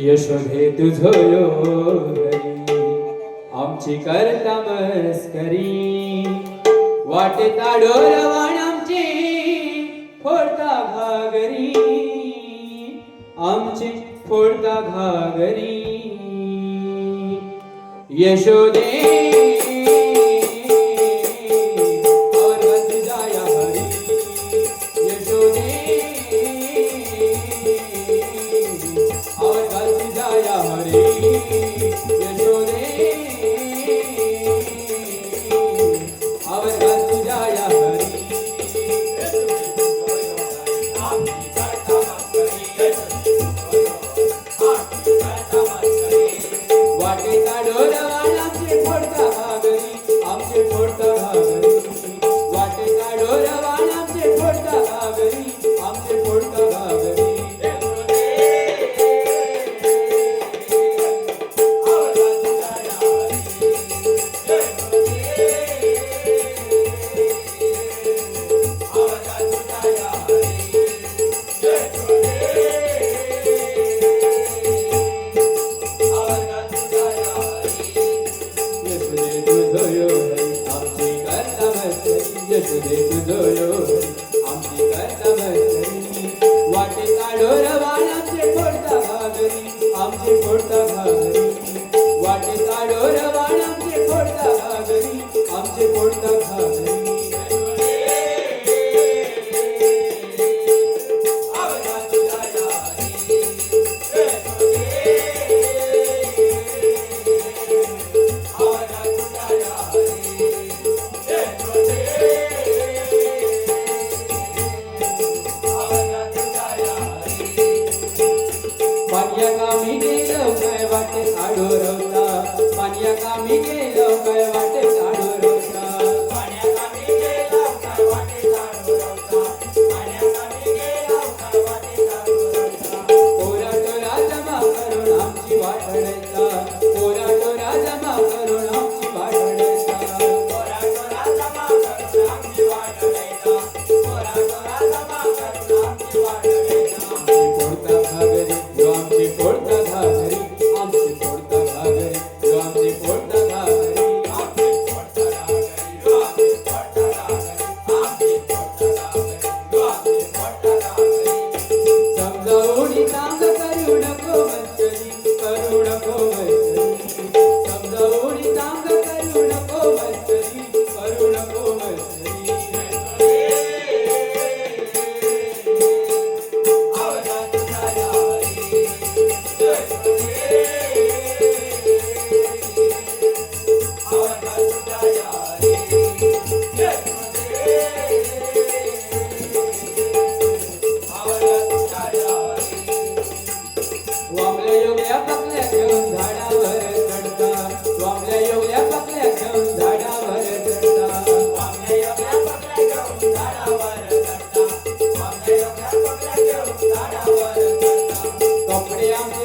यश घे तुझयो आमची करता मस्करी. वाटे ताडोरवाण आमची फोडता घागरी. आमची फोडता घागरी. यशोदे वाटे काढो आमचे थोडका आमचे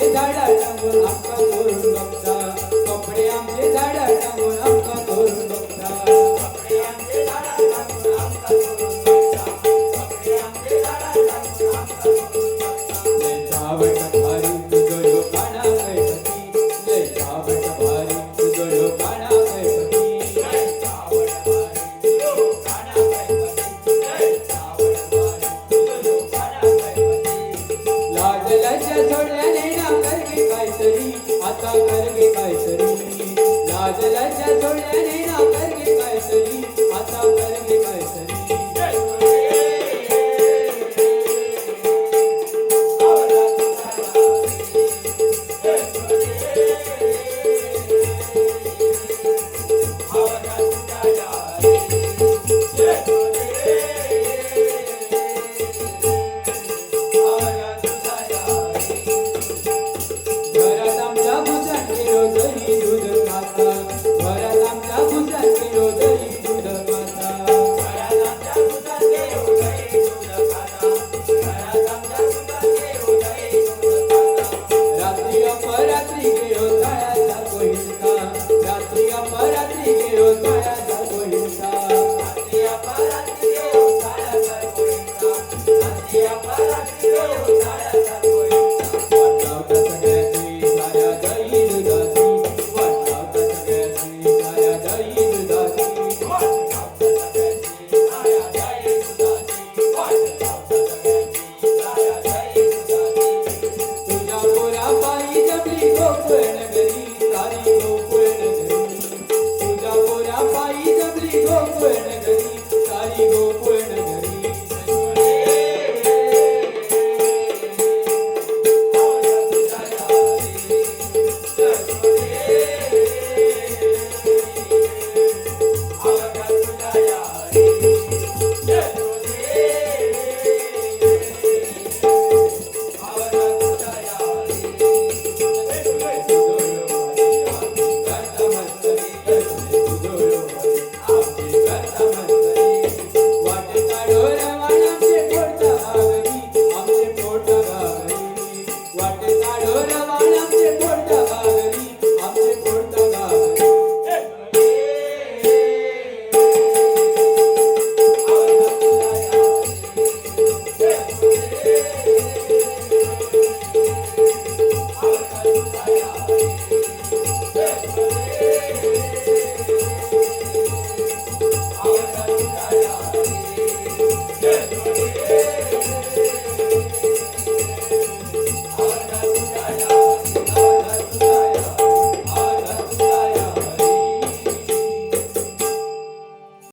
derler canım